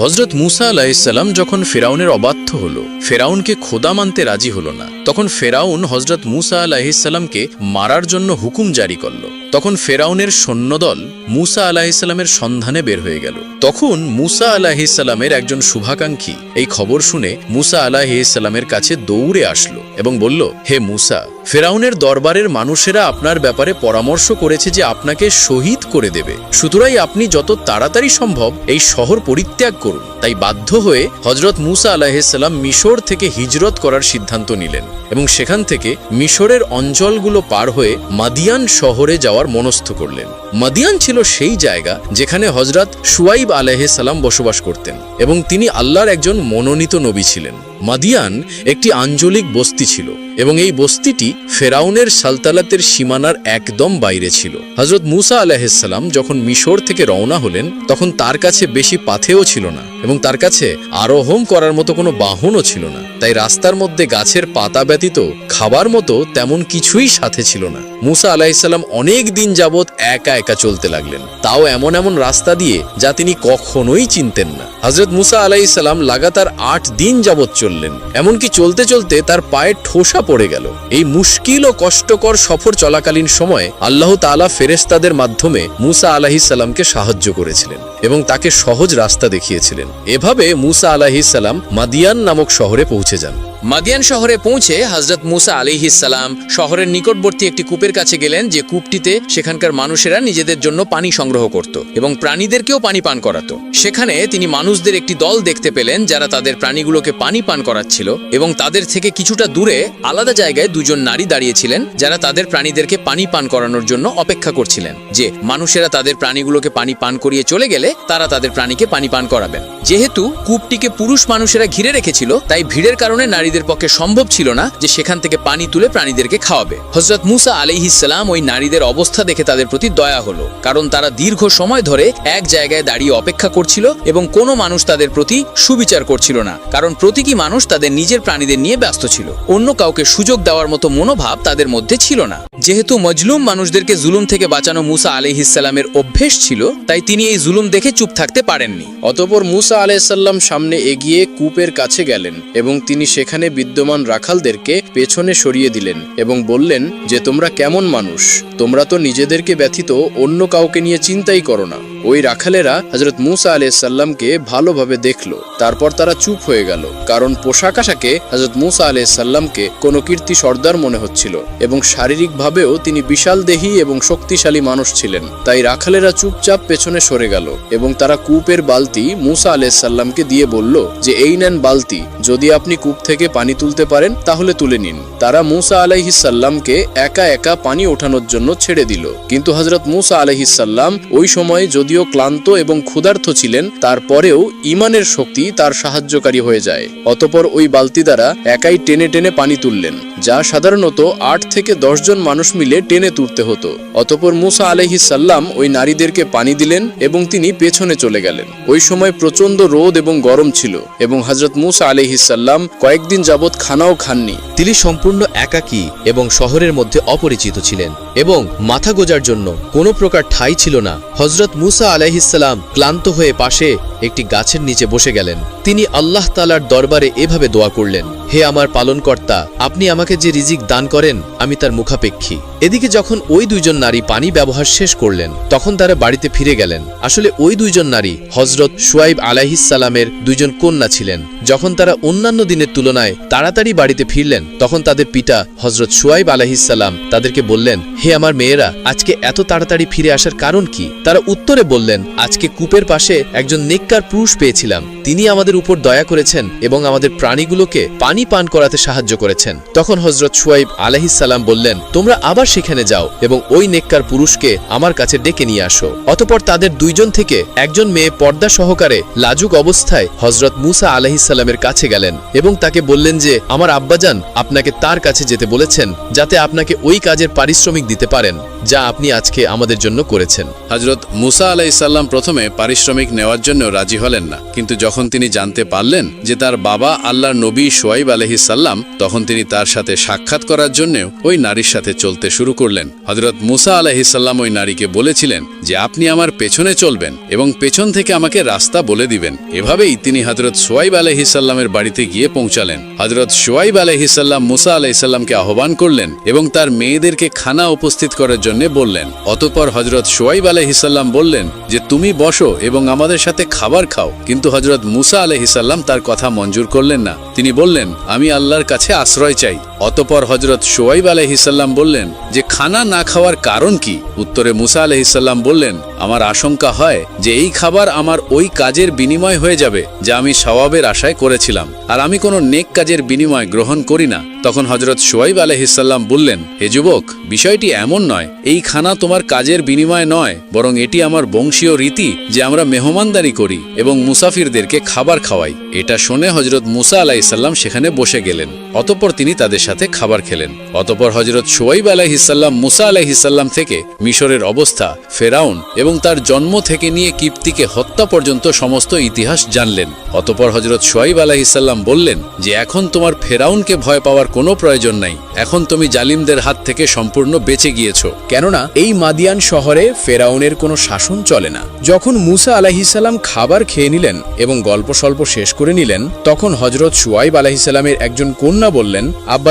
হজরত মুসা আলাহিসাল্লাম যখন ফেরাউনের অবাধ্য হল, ফেরাউনকে খোদা মানতে রাজি হল না, তখন ফেরাউন হজরত মুসা আলাহিসাল্লামকে মারার জন্য হুকুম জারি করল। তখন ফেরাউনের সৈন্যদল মুসা আলাহিসাল্লামের সন্ধানে বের হয়ে গেল। তখন মুসা আলাহিসাল্লামের একজন শুভাকাঙ্ক্ষী এই খবর শুনে মুসা আলাহিসাল্লামের কাছে দৌড়ে আসলো এবং বলল, হে মুসা, ফেরাউনের দরবারের মানুষেরা আপনার ব্যাপারে পরামর্শ করেছে যে আপনাকে শহীদ করে দেবে। সুতরাং আপনি যত তাড়াতাড়ি সম্ভব এই শহর পরিত্যাগ করুন। তাই বাধ্য হয়ে হজরত মুসা আলাহিসাল্লাম মিশর থেকে হিজরত করার সিদ্ধান্ত নিলেন এবং সেখান থেকে মিশরের অঞ্চলগুলো পার হয়ে মাদিয়ান শহরে যাওয়ার মনস্থ করলেন। মাদিয়ান ছিল সেই জায়গা যেখানে হজরত সুয়াইব আলাহিসাল্লাম বসবাস করতেন এবং তিনি আল্লাহর একজন মনোনীত নবী ছিলেন। মাদিয়ান একটি আঞ্চলিক বস্তি ছিল এবং এই বস্তিটি ফেরাউনের সালতালাতের সীমানার একদম বাইরে ছিল। হজরত মুসা আলাহিসাল্লাম যখন মিশর থেকে রওনা হলেন, তখন তার কাছে বেশি পাথেও ছিল না এবং তার কাছে আরোহণ করার মতো কোনো বাহনও ছিল না। তাই রাস্তার মধ্যে গাছের পাতা ব্যতীত খাবার মতো তেমন কিছুই সাথে ছিল না। মুসা আলাহিসাল্লাম অনেক দিন যাবৎ একা একা চলতে লাগলেন। তাও এমন এমন রাস্তা দিয়ে যা তিনি কখনোই চিনতেন না। হজরত মুসা আলাইসাল্লাম লাগাতার আট দিন যাবৎ চললেন এমনকি চলতে চলতে তার পায়ে ঠোসা পড়ে গেল। এই মুশকিল ও কষ্টকর সফর চলাকালীন সময়ে আল্লাহ তালা ফেরেস্তাদের মাধ্যমে মুসা আলাহিসাল্লামকে সাহায্য করেছিলেন এবং তাকে সহজ রাস্তা দেখিয়েছিলেন। এভাবে মুসা আলাহিসাল্লাম মাদিয়ান নামক শহরে পৌঁছে যান। মাদিয়ান শহরে পৌঁছে হজরত মুসা আলিহিসাল্লাম শহরের নিকটবর্তী একটি কূপের কাছে গেলেন যে কূপটিতে সেখানকার মানুষেরা নিজেদের জন্য পানি সংগ্রহ করত এবং প্রাণীদেরকেও পানি পান করাতো। সেখানে তিনি মানুষদের একটি দল দেখতে পেলেন যারা তাদের প্রাণীগুলোকে পানি পান করাচ্ছিল এবং তাদের থেকে কিছুটা দূরে আলাদা জায়গায় দুজন নারী দাঁড়িয়েছিলেন যারা তাদের প্রাণীদেরকে পানি পান করানোর জন্য অপেক্ষা করছিলেন। যে মানুষেরা তাদের প্রাণীগুলোকে পানি পান করিয়ে চলে গেলে তারা তাদের প্রাণীকে পানি পান করাবেন। যেহেতু কূপটিকে পুরুষ মানুষেরা ঘিরে রেখেছিল, তাই ভিড়ের কারণে নারীদের পক্ষে সম্ভব ছিল না যে সেখান থেকে পানি তুলে প্রাণীদেরকে খাওয়াবে। হজরত মুসা আলিহিসাল্লাম ওই নারীদের অবস্থা দেখে তাদের প্রতি দয়া হলো, কারণ তারা দীর্ঘ সময় ধরে এক জায়গায় দাঁড়িয়ে অপেক্ষা করছিল এবং কোনো মানুষ তাদের প্রতি সুবিচার করছিল না, কারণ প্রতীকী মানুষ তাদের নিজের প্রাণীদের নিয়ে ব্যস্ত ছিল। অন্য কাউকে সুযোগ দেওয়ার মতো মনোভাব তাদের মধ্যে ছিল না। যেহেতু মজলুম মানুষদেরকে জুলুম থেকে বাঁচানো মুসা আলিহিসাল্লামের অভ্যেস ছিল, তাই তিনি এই জুলুম দেখে চুপ থাকতে পারেননি। অতপর মুসা আলাইসাল্লাম সামনে এগিয়ে কূপের কাছে গেলেন এবং তিনি সেখানে বিদ্যমান রাখালদেরকে পেছনে সরিয়ে দিলেন এবং বললেন যে, তোমরা কেমন মানুষ? তোমরা তো নিজেদেরকে ব্যথিত, অন্য কাউকে নিয়ে চিন্তাই করো না। ওই রাখালেরা হজরত মুসা আলাইসাল্লামকে ভালোভাবে দেখল। তারপর তারা চুপ হয়ে গেল, কারণ পোশাক আশাকে হজরত মুসা আলাইসাল্লামকে কোনো কীর্তি সর্দার মনে হচ্ছিল এবং শারীরিকভাবেও তিনি বিশাল দেহী এবং শক্তিশালী মানুষ ছিলেন। তাই রাখালেরা চুপচাপ পেছনে সরে গেল এবং তারা কূপের বালতি মুসা আলাইসাল্লামকে দিয়ে বলল যে, এই নেন বালতি, যদি আপনি কূপ থেকে পানি তুলতে পারেন, তাহলে তুলে নিন। তারা মুসা আলাইহিসাল্লামকে একা একা পানি ওঠানোর জন্য ছেড়ে দিল। কিন্তু হজরত মুসা আলাইহিসাল্লাম ওই সময় যদিও ক্লান্ত এবং ক্ষুধার্ত ছিলেন, তারপরেও ইমানের শক্তি তার সাহায্যকারী হয়ে যায়। অতপর ওই বালতি দ্বারা একাই টেনে টেনে পানি তুললেন। যা সাধারণত আট থেকে জন মানুষ মিলে টেনে তুলতে হতো। অতপর মুসা আলাইহিসাল্লাম ওই নারীদেরকে পানি দিলেন এবং তিনি পেছনে চলে গেলেন। ওই সময় প্রচণ্ড রোদ এবং গরম ছিল এবং হজরত মুসা আলাইহিসাল্লাম কয়েকদিন যাবৎ খানাও খাননি। তিনি সম্পূর্ণ একাকী এবং শহরের মধ্যে অপরিচিত ছিলেন এবং মাথা গোজার জন্য কোনো প্রকার ঠাঁই ছিল না। হজরত মুসা আলাইহিসাল্লাম ক্লান্ত হয়ে পাশে একটি গাছের নিচে বসে গেলেন। তিনি আল্লাহ তালার দরবারে এভাবে দোয়া করলেন হে আমার পালনকর্তা, আপনি আমাকে যে রিজিক দান করেন, আমি তার মুখাপেক্ষী। এদিকে যখন ওই দুইজন নারী পানি ব্যবহার শেষ করলেন, তখন তারা বাড়িতে ফিরে গেলেন। আসলে ওই দুইজন নারী হজরত সুয়াইব আলাইহিসালামের দুইজন কন্যা ছিলেন। যখন তারা অন্যান্য দিনের তুলনায় তাড়াতাড়ি বাড়িতে ফিরলেন, তখন তাদের পিতা হজরত সুয়াইব আলাহিসাল্লাম তাদেরকে বললেন, হে আমার মেয়েরা, আজকে এত তাড়াতাড়ি ফিরে আসার কারণ কি? তারা উত্তরে বললেন, আজকে কূপের পাশে একজন নেককার পুরুষ পেয়েছিলাম। তিনি আমাদের উপর দয়া করেছেন এবং আমাদের প্রাণীগুলোকে পানি পান করাতে সাহায্য করেছেন। তখন হজরত সুয়াইব আলাহিসাল্লাম বললেন, তোমরা আবার সেখানে যাও এবং ওই নেককার পুরুষকে আমার কাছে ডেকে নিয়ে আসো। অতপর তাদের দুইজন থেকে একজন মেয়ে পর্দা সহকারে লাজুক অবস্থায় হজরত মুসা আলাহিসাল্লামের কাছে গেলেন এবং তাকে বললেন যে, আমার আব্বাজান আপনাকে তার কাছে যেতে বলেছেন যাতে আপনাকে ওই কাজের পারিশ্রমিক দিতে পারেন যা আপনি আজকে আমাদের জন্য করেছেন। হজরত মুসা আলাইসাল্লাম প্রথমে পারিশ্রমিক নেওয়ার জন্য রাজি হলেন না, কিন্তু যখন যখন তিনি জানতে পারলেন যে তার বাবা আল্লাহর নবী সোয়াইব আলহিসাল্লাম তখন তিনি তার সাথে সাক্ষাৎ করার জন্যও ওই নারীর সাথে চলতে শুরু করলেন। হজরত মুসা আলহিসাল্লাম ওই নারীকে বলেছিলেন যে, আপনি আমার পেছনে চলবেন এবং পেছন থেকে আমাকে রাস্তা বলে দিবেন। এভাবেই তিনি হজরত সোয়াইব আলহিসাল্লামের বাড়িতে গিয়ে পৌঁছালেন। হজরত সোয়াইব আলহিসাল্লাম মুসা আলাইসাল্লামকে আহ্বান করলেন এবং তার মেয়েদেরকে খানা উপস্থিত করার জন্য বললেন। অতঃপর হজরত সোয়াইব আলহিসাল্লাম বললেন যে, তুমি বসো এবং আমাদের সাথে খাবার খাও। কিন্তু হজরত মুসা আলহিসাল্লাম তার কথা মঞ্জুর করলেন না। তিনি বললেন আমি আল্লাহর কাছে আশ্রয় চাই। অতপর হজরত সোয়াইব আলহিসাল্লাম বললেন, যে খানা না খাওয়ার কারণ কি? উত্তরে মুসা আলহিসাল্লাম বললেন, আমার আশঙ্কা হয় যে এই খাবার আমার ওই কাজের বিনিময় হয়ে যাবে, যা আমি সওয়াবের আশায় করেছিলাম। আর আমি কোনো নেক কাজের বিনিময় গ্রহণ করি না। তখন হজরত সোয়াইব আলহিসাল্লাম বললেন, হে যুবক, বিষয়টি এমন নয়, এই খানা তোমার কাজের বিনিময় নয়, বরং এটি আমার বংশীয় রীতি যে আমরা মেহমানদারি করি এবং মুসাফিরদেরকে খাবার খাওয়াই। এটা শুনে হজরত মুসা আলাহিসাল্লাম সেখানে বসে গেলেন। অতপর তিনি তাদের সাথে খাবার খেলেন। অতপর হজরত সোয়াইব আলাহিসাল্লাম মুসা আলাহিসাল্লাম থেকে মিশরের অবস্থা, ফেরাউন এবং তার জন্ম থেকে নিয়ে কিপ্তিকে হত্যা পর্যন্ত সমস্ত ইতিহাস জানলেন। অতপর হজরত সোয়াইব আলাহিসাল্লাম বললেন যে, এখন তোমার ফেরাউনকে ভয় পাওয়ার কোনো প্রয়োজন নাই। এখন তুমি জালিমদের হাত থেকে সম্পূর্ণ বেঁচে গিয়েছ। কেননা এই মাদিয়ান শহরে ফেরাউনের কোনো শাসন চলে না। যখন মুসা আলাহিসাল্লাম খাবার খেয়ে নিলেন এবং গল্প স্বল্প শেষ করে নিলেন, তখন হজরত সুয়াইব আলাহিসাল্লামের একজন কন্যা বললেন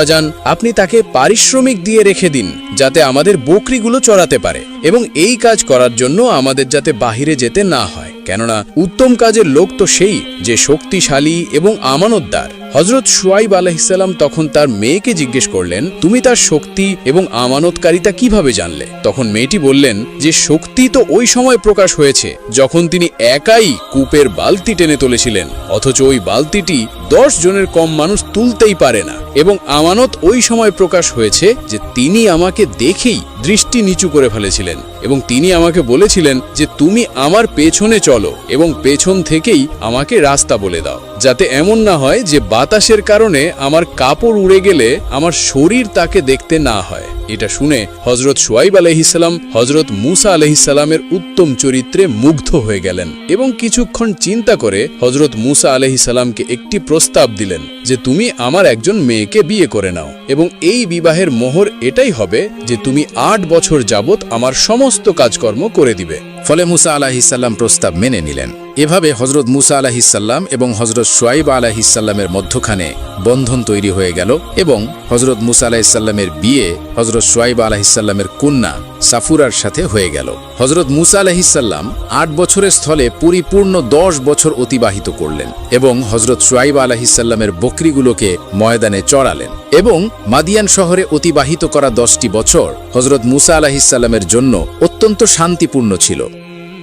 আব্বাজান আপনি তাকে পারিশ্রমিক দিয়ে রেখে দিন, যাতে আমাদের বকরিগুলো চড়াতে পারে। এবং এই কাজ করার জন্য আমাদের যাতে বাহিরে যেতে না হয়। কেননা, উত্তম কাজের লোক তো সেই যে শক্তিশালী এবং আমানতদার। হজরত সুয়াইব আলাহিসাল্লাম তখন তার মেয়েকে জিজ্ঞেস করলেন, তুমি তার শক্তি এবং আমানতকারিতা কীভাবে জানলে? তখন মেয়েটি বললেন, যে শক্তি তো ওই সময় প্রকাশ হয়েছে যখন তিনি একাই কূপের বালতি টেনে তুলেছিলেন, অথচ ওই বালতিটি দশ জনের কম মানুষ তুলতেই পারে না এবং আমানত ওই সময় প্রকাশ হয়েছে যে তিনি আমাকে দেখেই দৃষ্টি নিচু করে ফেলেছিলেন এবং তিনি আমাকে বলেছিলেন যে তুমি আমার পেছনে চলো এবং পেছন থেকেই আমাকে রাস্তা বলে দাও, যাতে এমন না হয় যে বাতাসের কারণে আমার কাপড় উড়ে গেলে আমার শরীর তাকে দেখতে না হয়। এটা শুনে হজরত সোয়াইব আলহিসাল্লাম হজরত মুসা আলহিসাল্লামের উত্তম চরিত্রে মুগ্ধ হয়ে গেলেন এবং কিছুক্ষণ চিন্তা করে হজরত মুসা আলহিসাল্লামকে একটি প্রস্তাব দিলেন যে তুমি আমার একজন মেয়েকে বিয়ে করে নাও এবং এই বিবাহের মোহর এটাই হবে যে তুমি আট বছর যাবত আমার সমস্ত কাজকর্ম করে দিবে। ফলে মুসা আলাহিসাল্লাম প্রস্তাব মেনে নিলেন। এভাবে হজরত মুসা আলাহিসাল্লাম এবং হজরত সোয়াইব আলাহিসাল্লামের মধ্যখানে বন্ধন তৈরি হয়ে গেল এবং হজরত মুসা আলাহিসাল্লামের বিয়ে হজরত সোয়াইব আলাহিসাল্লামের কন্যা সাফুরার সাথে হয়ে গেল। হজরত মুসা আলাহিসাল্লাম আট বছরের স্থলে পরিপূর্ণ দশ বছর অতিবাহিত করলেন এবং হজরত সোয়াইব আলাহিসাল্লামের বকরিগুলোকে ময়দানে চড়ালেন এবং মাদিয়ান শহরে অতিবাহিত করা দশটি বছর হজরত মুসা আলাহিসাল্লামের জন্য অত্যন্ত শান্তিপূর্ণ ছিল।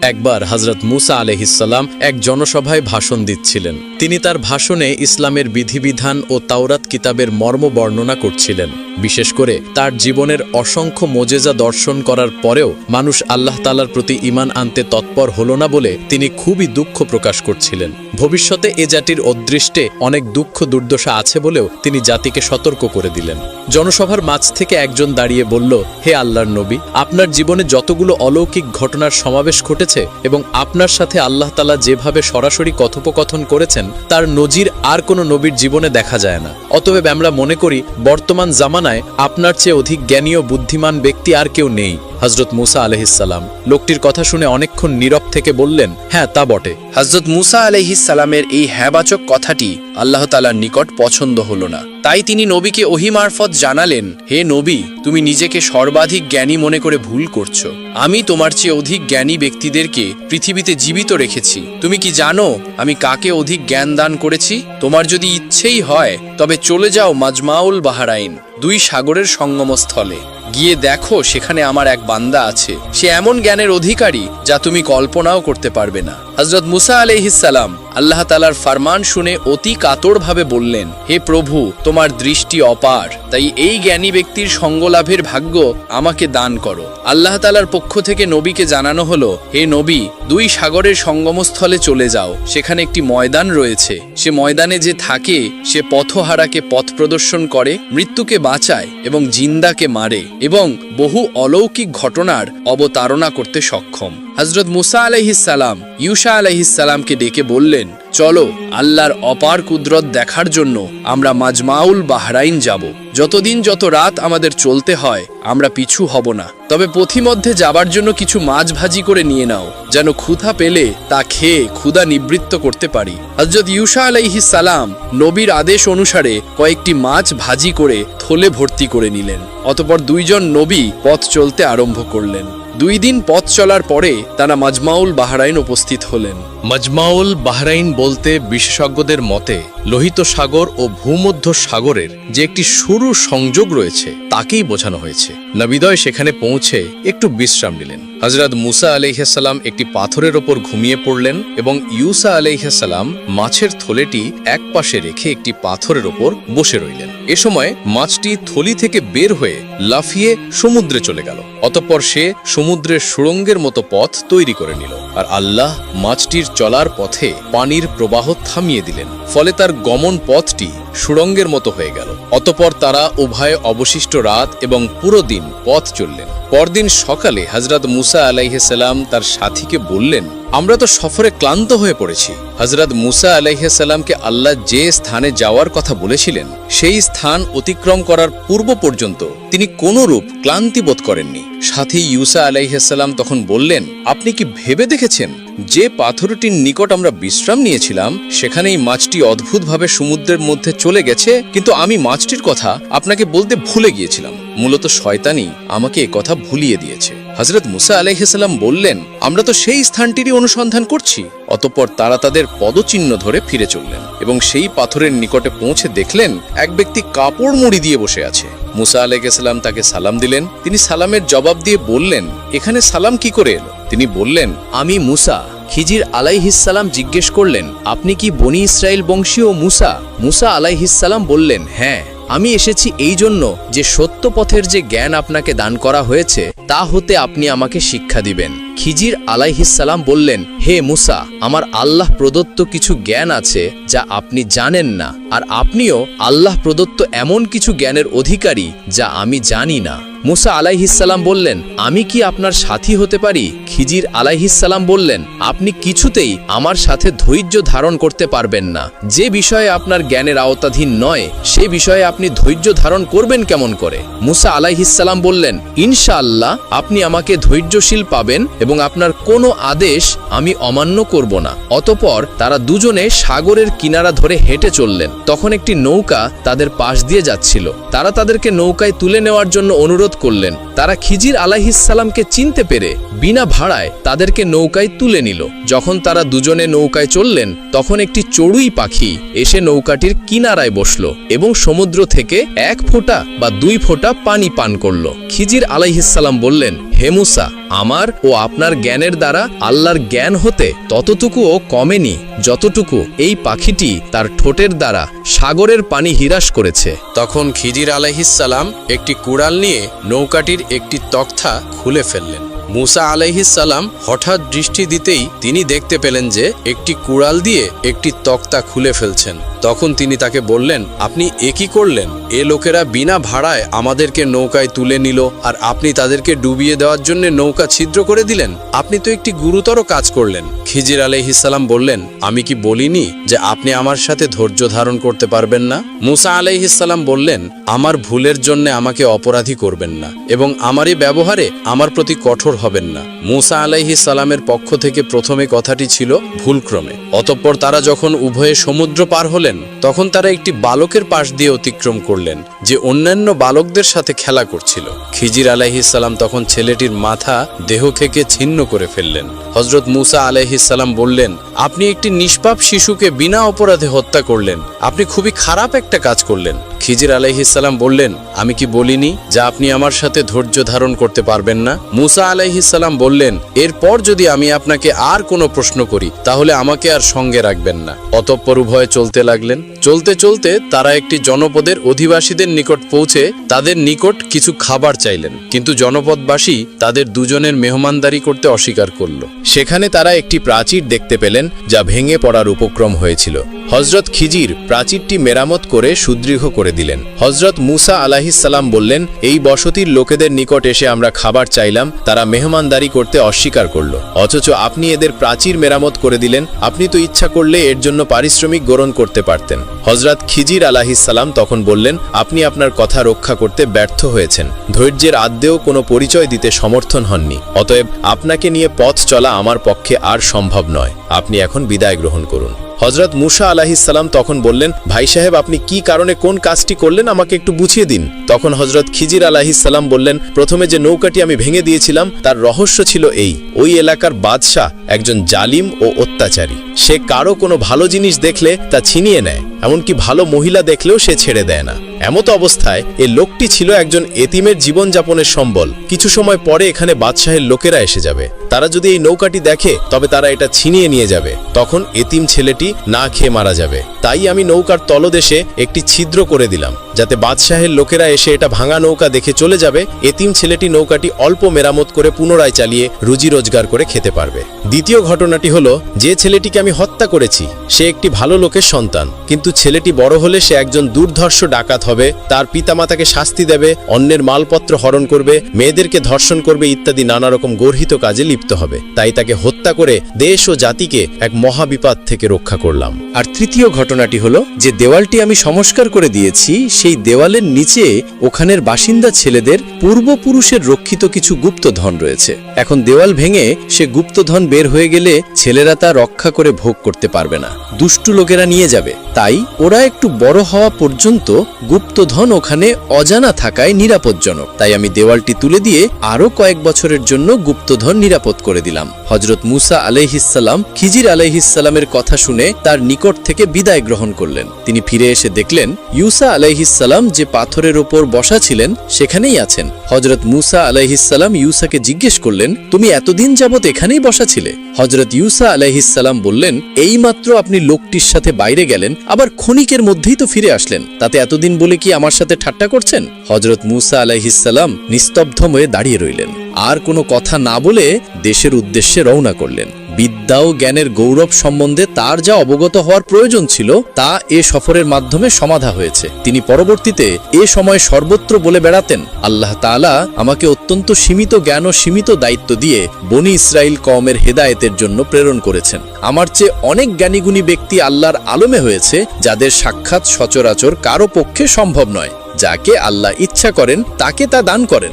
একবার হজরত মুসা আলহিসাল্লাম এক জনসভায় ভাষণ দিচ্ছিলেন। তিনি তার ভাষণে ইসলামের বিধিবিধান ও তাওরাত কিতাবের মর্ম বর্ণনা করছিলেন। বিশেষ করে তার জীবনের অসংখ্য মোজেজা দর্শন করার পরেও মানুষ আল্লাহ তালার প্রতি ইমান আনতে তৎপর হল না বলে তিনি খুবই দুঃখ প্রকাশ করছিলেন। ভবিষ্যতে এ জাতির অদৃষ্টে অনেক দুঃখ দুর্দশা আছে বলেও তিনি জাতিকে সতর্ক করে দিলেন। জনসভার মাঝ থেকে একজন দাঁড়িয়ে বলল, হে আল্লাহর নবী, আপনার জীবনে যতগুলো অলৌকিক ঘটনার সমাবেশ ঘটেছে এবং আপনার সাথে আল্লাহ তালা যেভাবে সরাসরি কথোপকথন করেছেন, তার নজির আর কোনো নবীর জীবনে দেখা যায় না। অতএব আমরা মনে করি, বর্তমান জামানায় আপনার চেয়ে অধিক জ্ঞানীয় বুদ্ধিমান ব্যক্তি আর কেউ নেই। হজরত মুসা আলহিসাল্লাম লোকটির কথা শুনে অনেকক্ষণ নীরব থেকে বললেন হ্যাঁ তা বটে। হজরত মুসা আলহিস সালামের এই হ্যাবাচক কথাটি আল্লাহ তালার নিকট পছন্দ হল না। তাই তিনি নবীকে ওহি মারফত জানালেন, হে নবী, তুমি নিজেকে সর্বাধিক জ্ঞানী মনে করে ভুল করছ। আমি তোমার চেয়ে অধিক জ্ঞানী ব্যক্তিদেরকে পৃথিবীতে জীবিত রেখেছি। তুমি কি জানো, আমি কাকে অধিক জ্ঞান দান করেছি? তোমার যদি ইচ্ছেই হয়, তবে চলে যাও মাজমাউল বাহারাইন, দুই সাগরের সঙ্গমস্থলে। গিয়ে দেখো, সেখানে আমার এক বান্দা আছে। সে এমন জ্ঞানের অধিকারী যা তুমি কল্পনাও করতে পারবে না। হজরত মুসা আলহিসাল্লাম আল্লাহ তালার ফরমান শুনে অতি কাতরভাবে বললেন, হে প্রভু, তোমার দৃষ্টি অপার। তাই এই জ্ঞানী ব্যক্তির সঙ্গলাভের ভাগ্য আমাকে দান করো। আল্লাহ তালার পক্ষ থেকে নবীকে জানানো হলো, হে নবী, দুই সাগরের সঙ্গমস্থলে চলে যাও। সেখানে একটি ময়দান রয়েছে। সে ময়দানে যে থাকে, সে পথহারাকে পথ প্রদর্শন করে, মৃত্যুকে বাঁচায় এবং জিন্দাকে মারে। এবং বহু অলৌকিক ঘটনার অবতারণা করতে সক্ষম। হজরত মুসা আলহিসাল্লাম ইউসা আলহিসাল্লামকে ডেকে বললেন চলো, আল্লাহর অপার কুদরত দেখার জন্য আমরা মাজমাউল বাহরাইন যাব। যতদিন যত রাত আমাদের চলতে হয়, আমরা পিছু হব না। তবে পথিমধ্যে যাবার জন্য কিছু মাছ ভাজি করে নিয়ে নাও, যেন ক্ষুধা পেলে তা খেয়ে ক্ষুধা নিবৃত্ত করতে পারি। হজরত ইউসা আলাইহি সালাম নবীর আদেশ অনুসারে কয়েকটি মাছ ভাজি করে থলে ভর্তি করে নিলেন। অতপর দুইজন নবী পথ চলতে আরম্ভ করলেন। দুই দিন পথ চলার পরে তারা মাজমাউল বাহরাইন উপস্থিত হলেন। মাজমাউল বাহরাইন বলতে বিশেষজ্ঞদের মতে লোহিত সাগর ও ভূমধ্য সাগরের যে একটি সরু সংযোগ রয়েছে, তাকেই বোঝানো হয়েছে। নবিদয় সেখানে পৌঁছে একটু বিশ্রাম নিলেন। হজরত মুসা আলাইহাসাল্লাম একটি পাথরের ওপর ঘুমিয়ে পড়লেন এবং ইউসা আলাইহাসাল্লাম মাছের থলেটি এক পাশে রেখে একটি পাথরের ওপর বসে রইলেন। এ সময় মাছটি থলি থেকে বের হয়ে লাফিয়ে সমুদ্রে চলে গেল। অতঃপর সে সমুদ্রের সুড়ঙ্গের মতো পথ তৈরি করে নিল। আর আল্লাহ মাছটির চলার পথে পানির প্রবাহ থামিয়ে দিলেন। ফলে তার গমন পথটি সুড়ঙ্গের মতো হয়ে গেল। অতপর তারা উভয়ে অবশিষ্ট রাত এবং পুরো দিন পথ চললেন। পরদিন সকালে হজরত মুসা আলাইসাল্লাম তার সাথীকে বললেন, আমরা তো সফরে ক্লান্ত হয়ে পড়েছি। হজরত মুসা আলাইসাল্লামকে আল্লাহ যে স্থানে যাওয়ার কথা বলেছিলেন, সেই স্থান অতিক্রম করার পূর্ব পর্যন্ত তিনি কোনরূপ ক্লান্তি বোধ করেননি। সাথী ইউসা আলাইহাল্লাম তখন বললেন, আপনি কি ভেবে দেখেছেন যে পাথরটির নিকট আমরা বিশ্রাম নিয়েছিলাম? সেখানেই মাছটি অদ্ভুতভাবে সমুদ্রের মধ্যে চলে গেছে, কিন্তু আমি মাছটির কথা আপনাকে বলতে ভুলে গিয়েছিলাম। মূলত শয়তানি আমাকে কথা ভুলিয়ে দিয়েছে। হজরত মুসা আলাইহাল্লাম বললেন, আমরা তো সেই স্থানটিরই অনুসন্ধান করছি। অতঃপর তারা তাদের পদচিহ্ন ধরে ফিরে চললেন এবং সেই পাথরের নিকটে পৌঁছে দেখলেন, এক ব্যক্তি কাপড় মুড়ি দিয়ে বসে আছে। মুসা আলাইসাল্লাম তাকে সালাম দিলেন। তিনি সালামের জবাব দিয়ে বললেন, এখানে সালাম কি করে এলো? তিনি বললেন, আমি মুসা খিজির আলাইহিসালাম জিজ্ঞেস করলেন, আপনি কি বনি ইসরায়েল বংশীয় মুসা? মুসা আলাইহিসালাম বললেন হ্যাঁ আমি এসেছি এই জন্য যে সত্য পথের যে জ্ঞান আপনাকে দান করা হয়েছে, তা হতে আপনি আমাকে শিক্ষা দিবেন। খিজির আলাইহিসালাম বললেন, হে মুসা, আমার আল্লাহ প্রদত্ত কিছু জ্ঞান আছে যা আপনি জানেন না, আর আপনিও আল্লাহ প্রদত্ত এমন কিছু জ্ঞানের অধিকারী যা আমি জানি না। মুসা আলাইহিসাল্লাম বললেন, আমি কি আপনার সাথী হতে পারি? খিজির আলাইহিসাল্লাম বললেন, আপনি কিছুতেই আমার সাথে ধৈর্য ধারণ করতে পারবেন না। যে বিষয়ে আপনার জ্ঞানের আওতাধীন নয়, সে বিষয়ে আপনি ধৈর্য ধারণ করবেন কেমন করে? মুসা আলাইহিসাল্লাম বললেন, ইনশাআল্লাহ, আপনি আমাকে ধৈর্যশীল পাবেন এবং আপনার কোনো আদেশ আমি অমান্য করব না। অতপর তারা দুজনে সাগরের কিনারা ধরে হেঁটে চললেন। তখন একটি নৌকা তাদের পাশ দিয়ে যাচ্ছিল। তারা তাদেরকে নৌকায় তুলে নেওয়ার জন্য অনুরোধ করলেন। তারা খিজির আলাহিসাল্লামকে চিনতে পেরে বিনা ভাড়ায় তাদেরকে নৌকায় তুলে নিল। যখন তারা দুজনে নৌকায় চললেন, তখন একটি চড়ুই পাখি এসে নৌকাটির কিনারায় বসল এবং সমুদ্র থেকে এক ফোঁটা বা দুই ফোঁটা পানি পান করল। খিজির আলাইহিসাল্লাম বললেন হেমুসা আমার ও আপনার জ্ঞানের দ্বারা আল্লাহর জ্ঞান হতে ততটুকুও কমেনি, যতটুকু এই পাখিটি তার ঠোঁটের দ্বারা সাগরের পানি হিরাস করেছে। তখন খিজির আলাইহিসাল্লাম একটি কুড়াল নিয়ে নৌকাটির একটি তক্তা খুলে ফেললেন। মুসা সালাম হঠাৎ দৃষ্টি দিতেই তিনি দেখতে পেলেন যে একটি কুড়াল দিয়ে একটি তক্তা খুলে ফেলছেন। তখন তিনি তাকে বললেন, আপনি এ করলেন? এ লোকেরা বিনা ভাড়ায় আমাদেরকে নৌকায় তুলে নিল, আর আপনি তাদেরকে ডুবিয়ে দেওয়ার জন্য নৌকা ছিদ্র করে দিলেন? আপনি তো একটি গুরুতর কাজ করলেন। খিজির আলাইহিসাল্লাম বললেন, আমি কি বলিনি যে আপনি আমার সাথে ধৈর্য ধারণ করতে পারবেন না? মুসা আলাইহিসাল্লাম বললেন, আমার ভুলের জন্য আমাকে অপরাধী করবেন না, এবং আমারই ব্যবহারে আমার প্রতি কঠোর হবেন না। মুসা আলাইহিস সালামের পক্ষ থেকে প্রথমে কথাটি ছিল ভুলক্রমে। অতঃপর তারা যখন উভয়ে সমুদ্র পার হলেন তখন তারা একটি বালকের পাশ দিয়ে অতিক্রম করলেন, যে অন্যান্য বালকদের সাথে খেলা করছিল। খিজির আলাইহিসাল্লাম তখন ছেলেটির মাথা দেহ থেকে ছিন্ন করে ফেললেন। হজরত মুসা আলাইহিসাল্লাম বললেন, আপনি একটি নিষ্পাপ শিশুকে বিনা অপরাধে হত্যা করলেন। আপনি খুবই খারাপ একটা কাজ করলেন। খিজির আলাইহিসাল্লাম বললেন, আমি কি বলিনি যা আপনি আমার সাথে ধৈর্য ধারণ করতে পারবেন না? মুসা আলাইহিসাল্লাম বললেন, এরপর যদি আমি আপনাকে আর কোনো প্রশ্ন করি, তাহলে আমাকে আর সঙ্গে রাখবেন না। অতঃপর উভয়ে চলতে লাগলেন। চলতে চলতে তারা একটি জনপদের অধিবাসীদের নিকট পৌঁছে তাদের নিকট কিছু খাবার চাইলেন। কিন্তু জনপদবাসী তাদের দুজনের মেহমানদারি করতে অস্বীকার করল। সেখানে তারা একটি প্রাচীর দেখতে পেলেন, যা ভেঙে পড়ার উপক্রম হয়েছিল। হজরত খিজির প্রাচীরটি মেরামত করে সুদৃঢ় করে দিলেন। হজরত মুসা আলাহিসাল্লাম বললেন, এই বসতির লোকেদের নিকট এসে আমরা খাবার চাইলাম, তারা মেহমানদারি করতে অস্বীকার করল। অথচ আপনি এদের প্রাচীর মেরামত করে দিলেন, আপনি তো ইচ্ছা করলে এর জন্য পারিশ্রমিক গ্রহণ করতে পারতেন। হজরত খিজির আলাহিসাল্লাম তখন বললেন, আপনি আপনার কথা রক্ষা করতে ব্যর্থ হয়েছেন। ধৈর্যের আদ্যেও কোনো পরিচয় দিতে সমর্থন হননি। অতএব আপনাকে নিয়ে পথ চলা আমার পক্ষে আর সম্ভব নয়। আপনি এখন বিদায় গ্রহণ করুন। হজরত মুসা আলাহিসাল্লাম তখন বললেন, ভাই সাহেব, আপনি কি কারণে কোন কাজটি করলেন? আমাকে একটু বুঝিয়ে দিন। তখন হজরত খিজির আলাহিসাল্লাম বললেন, প্রথমে যে নৌকাটি আমি ভেঙে দিয়েছিলাম, তার রহস্য ছিল এই। ওই এলাকার বাদশাহ একজন জালিম ও অত্যাচারী। সে কারও কোনো ভালো জিনিস দেখলে তা ছিনিয়ে নেয়, এমনকি ভালো মহিলা দেখলেও সে ছেড়ে দেয় না। এমত অবস্থায় এ লোকটি ছিল একজন এতিমের জীবনযাপনের সম্বল। কিছু সময় পরে এখানে বাদশাহের লোকেরা এসে যাবে। তারা যদি এই নৌকাটি দেখে, তবে তারা এটা ছিনিয়ে নিয়ে যাবে। তখন এতিম ছেলেটি না খেয়ে মারা যাবে। তাই আমি নৌকার তলদেশে একটি ছিদ্র করে দিলাম, যাতে বাদশাহের লোকেরা এসে এটা ভাঙা নৌকা দেখে চলে যাবে। এতিম ছেলেটি নৌকাটি অল্প মেরামত করে পুনরায় চালিয়ে রুজি রোজগার করে খেতে পারবে। দ্বিতীয় ঘটনাটি হলো, যে ছেলেটিকে আমি হত্যা করেছি, সে একটি ভালো লোকের সন্তান। কিন্তু ছেলেটি বড় হলে সে একজন দুর্ধর্ষ ডাকাত হবে, তার পিতামাতাকে শাস্তি দেবে, অন্যের মালপত্র হরণ করবে, মেয়েদেরকে ধর্ষণ করবে ইত্যাদি নানা রকম গর্হিত কাজে লিপ্ত হবে। তাই তাকে হত্যা করে দেশ ও জাতিকে এক মহাবিপদ থেকে রক্ষা করলাম। আর তৃতীয় ঘটনাটি হলো যে দেওয়ালটি আমি সংস্কার করে দিয়েছি, সেই দেওয়ালের নিচে ওখানের বাসিন্দা ছেলেদের পূর্বপুরুষের রক্ষিত কিছু গুপ্তধন রয়েছে। এখন দেওয়াল ভেঙে সে গুপ্তধন বের হয়ে গেলে ছেলেরা তা রক্ষা করে ভোগ করতে পারবে না। দুষ্টু লোকেরা নিয়ে যাবে। তাই ওরা একটু বড় হওয়া পর্যন্ত গুপ্তধন ওখানে অজানা থাকায় নিরাপদজনক। তাই আমি দেওয়ালটি তুলে দিয়ে আরও কয়েক বছরের জন্য গুপ্তধন নিরাপদ করে দিলাম। হজরত মুসা আলাইহিসাল্লাম খিজির আলাইহিসাল্লামের কথা শুনে তার নিকট থেকে বিদায় গ্রহণ করলেন। তিনি ফিরে এসে দেখলেন, ইউসা আলাইহিসাল্লাম যে পাথরের ওপর বসা ছিলেন, সেখানেই আছেন। হজরত মুসা আলাইহিসাল্লাম ইউসাকে জিজ্ঞেস করলেন, তুমি এতদিন যাবৎ এখানেই বসা ছিলে? হজরত ইউসা আলাইহিসাল্লাম বললেন, এইমাত্র আপনি লোকটির সাথে বাইরে গেলেন, আবার ক্ষণিকের মধ্যেই তো ফিরে আসলেন। তাতে এতদিন বলে কি আমার সাথে ঠাট্টা করছেন? হজরত মুসা আলাইহিসাল্লাম নিস্তব্ধ হয়ে দাঁড়িয়ে রইলেন। আর কোনো কথা না বলে দেশের উদ্দেশ্যে রওনা করলেন। বিদ্যা ও জ্ঞানের গৌরব সম্বন্ধে তার যা অবগত হওয়ার প্রয়োজন ছিল, তা এ সফরের মাধ্যমে সমাধা হয়েছে। তিনি পরবর্তীতে এ সময় সর্বত্র বলে বেড়াতেন, আল্লাহ তাআলা আমাকে অত্যন্ত সীমিত জ্ঞান ও সীমিত দায়িত্ব দিয়ে বনি ইসরায়েল কওমের হেদায়েতের জন্য প্রেরণ করেছেন। আমার চেয়ে অনেক জ্ঞানীগুণী ব্যক্তি আল্লাহর আলমে হয়েছে, যাদের সাক্ষাৎ সচরাচর কারও পক্ষে সম্ভব নয়। যাকে আল্লাহ ইচ্ছা করেন, তাকে তা দান করেন।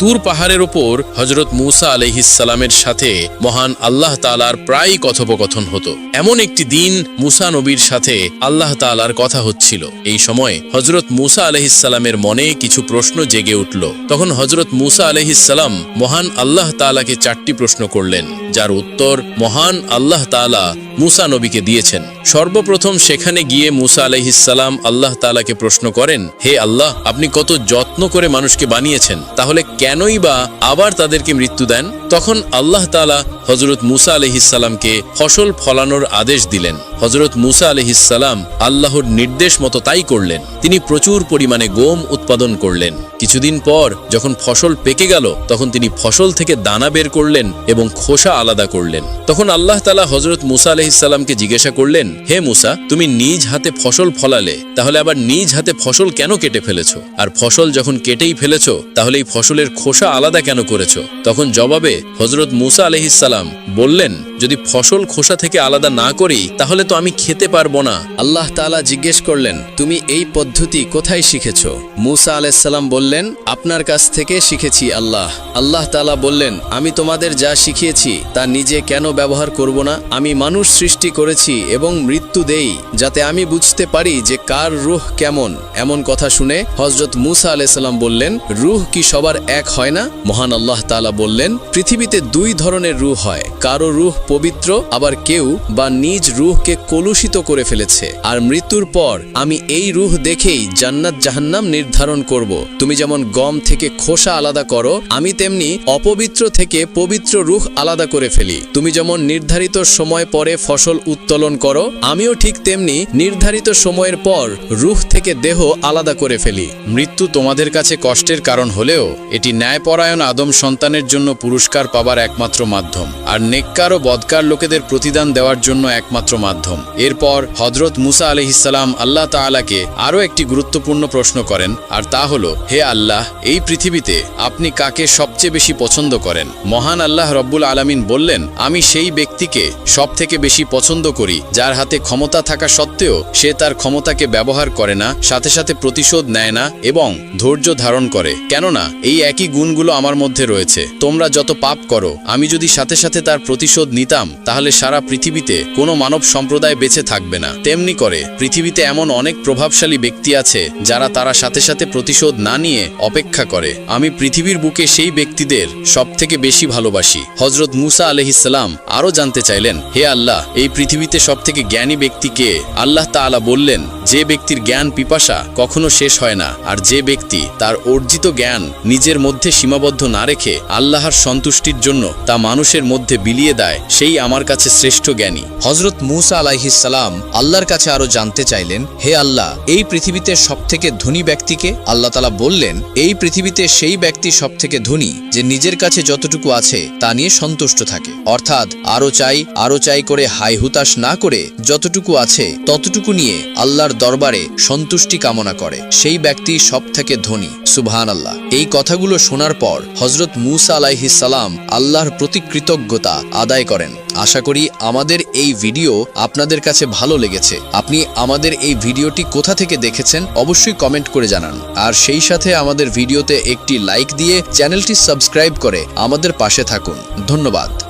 তুর পাহাড়ের ওপর হজরত মুসা আলহিসালামের সাথে মহান আল্লাহ তালার প্রায় কথোপকথন হতো। এমন একটি দিন মুসা নবীর সাথে আল্লাহ তালার কথা হচ্ছিল। এই সময় হজরত মুসা আলহিসালামের মনে কিছু প্রশ্ন জেগে উঠল। তখন হজরত মুসা আলহিসাল্লাম মহান আল্লাহ তালাকে চারটি প্রশ্ন করলেন, যার উত্তর মহান আল্লাহ তালা মুসা নবীকে দিয়েছেন। সর্বপ্রথম সেখানে গিয়ে মুসা আলহিসাল্লাম আল্লাহ তালাকে প্রশ্ন করেন, হে আল্লাহ, আপনি কত যত্ন করে মানুষকে বানিয়েছেন, তাহলে কেনই বা আবার তাদেরকে মৃত্যু দেন, তখন আল্লাহ তালা হজরত মুসা আলহিসাল্লামকে ফসল ফলানোর আদেশ দিলেন। হজরত মুসা আলহিসাল্লাম আল্লাহর নির্দেশ মতো তাই করলেন। তিনি প্রচুর পরিমাণে গম উৎপাদন করলেন। কিছুদিন পর যখন ফসল পেকে গেল, তখন তিনি ফসল থেকে দানা বের করলেন এবং খোসা আলাদা করলেন। তখন আল্লাহ তালা হজরত মুসা আলহিসাল্লামকে জিজ্ঞাসা করলেন, হে মুসা, তুমি নিজ হাতে ফসল ফলালে, তাহলে আবার নিজ হাতে ফসল কেন কেটে ফেলেছ? আর ফসল যখন কেটেই ফেলেছ, তাহলে এই ফসলের খোসা আলাদা কেন করেছ? তখন জবাবে হজরত মুসা আলহিসাল্লাম বললেন যদি ফসল খোসা থেকে আলাদা না করি, তাহলে তো আমি খেতে পারব না। আল্লাহ তাআলা জিজ্ঞেস করলেন, তুমি এই পদ্ধতি কোথায় শিখেছ? মুসা আলাইসাল্লাম বললেন, আপনার কাছ থেকে শিখেছি আল্লাহ। আল্লাহ তাআলা বললেন, আমি তোমাদের যা শিখিয়েছি, তা নিজে কেন ব্যবহার করব না? আমি মানুষ সৃষ্টি করেছি এবং মৃত্যু দেই, যাতে আমি বুঝতে পারি যে কার রুহ কেমন। এমন কথা শুনে হজরত মুসা আলাইসাল্লাম বললেন, রুহ কি সবার এক হয় না? মহান আল্লাহ তাআলা বললেন, পৃথিবীতে দুই ধরনের রুহ হয়। কারও রুহ পবিত্র, আবার কেউ বা নিজ রুহকে কলুষিত করে ফেলেছে। আর মৃত্যুর পর আমি এই রুহ দেখেই জান্নাত জাহান্নাম নির্ধারণ করব। তুমি যেমন গম থেকে খোসা আলাদা করো, আমি তেমনি অপবিত্র থেকে পবিত্র রুহ আলাদা করে ফেলি। তুমি যেমন নির্ধারিত সময় পরে ফসল উত্তোলন করো, আমিও ঠিক তেমনি নির্ধারিত সময়ের পর রুহ থেকে দেহ আলাদা করে ফেলি। মৃত্যু তোমাদের কাছে কষ্টের কারণ হলেও, এটি ন্যায়পরায়ণ আদম সন্তানের জন্য পুরস্কার পাবার একমাত্র মাধ্যম। আর নেককার ও বদ বদকার লোকেদের প্রতিদান দেওয়ার জন্য একমাত্র মাধ্যম। এরপর হজরত মুসা আলহিসাল্লাম আল্লাহ তাআলাকে আরও একটি গুরুত্বপূর্ণ প্রশ্ন করেন, আর তা হল, হে আল্লাহ, এই পৃথিবীতে আপনি কাকে সবচেয়ে বেশি পছন্দ করেন? মহান আল্লাহ রব্বুল আলামিন বললেন, আমি সেই ব্যক্তিকে সব থেকে বেশি পছন্দ করি, যার হাতে ক্ষমতা থাকা সত্ত্বেও সে তার ক্ষমতাকে ব্যবহার করে না, সাথে সাথে প্রতিশোধ নেয় না এবং ধৈর্য ধারণ করে। কেননা, এই একই গুণগুলো আমার মধ্যে রয়েছে। তোমরা যত পাপ করো, আমি যদি সাথে সাথে তার প্রতিশোধ নিতাম, তাহলে সারা পৃথিবীতে কোনো মানব সম্প্রদায় বেঁচে থাকবে না। তেমনি করে, পৃথিবীতে এমন অনেক প্রভাবশালী ব্যক্তি আছে, যারা তারা সাথে সাথে প্রতিশোধ না নিয়ে অপেক্ষা করে। আমি পৃথিবীর বুকে সেই ব্যক্তিদের সব থেকে বেশি ভালোবাসি। হজরত মুসা আলহিসাল্লাম আরও জানতে চাইলেন, হে আল্লাহ, এই পৃথিবীতে সব থেকে জ্ঞানী ব্যক্তিকে আল্লাহ তাআলা বললেন, যে ব্যক্তির জ্ঞান পিপাসা কখনো শেষ হয় না, আর যে ব্যক্তি তার অর্জিত জ্ঞান নিজের মধ্যে সীমাবদ্ধ না রেখে আল্লাহর সন্তুষ্টির জন্য তা মানুষের মধ্যে বিলিয়ে দেয় সেই আমার কাছে শ্রেষ্ঠ জ্ঞানী। হজরত মুসা আলাইহিসাল্লাম আল্লাহর কাছে আরও জানতে চাইলেন, হে আল্লাহ, এই পৃথিবীতে সবথেকে ধনী ব্যক্তিকে? আল্লাহ তালা বললেন, এই পৃথিবীতে সেই ব্যক্তি সবথেকে ধনী যে নিজের কাছে যতটুকু আছে তা নিয়ে সন্তুষ্ট থাকে। অর্থাৎ আরও চাই আরও চাই করে হাই হুতাশ না করে যতটুকু আছে ততটুকু নিয়ে আল্লাহর দরবারে সন্তুষ্টি কামনা করে। সেই ব্যক্তি সব থেকে ধনী। সুবহান আল্লাহ এই কথাগুলো শোনার পর হজরত মুসা আলাইহিসাল্লাম আল্লাহর প্রতি কৃতজ্ঞতা আদায় করেন। আশা করি আমাদের এই ভিডিও আপনাদের কাছে ভালো লেগেছে। আপনি আমাদের এই ভিডিওটি কোথা থেকে দেখেছেন অবশ্যই কমেন্ট করে জানান। আর সেই সাথে আমাদের ভিডিওতে একটি লাইক দিয়ে চ্যানেলটি সাবস্ক্রাইব করে আমাদের পাশে থাকুন। ধন্যবাদ।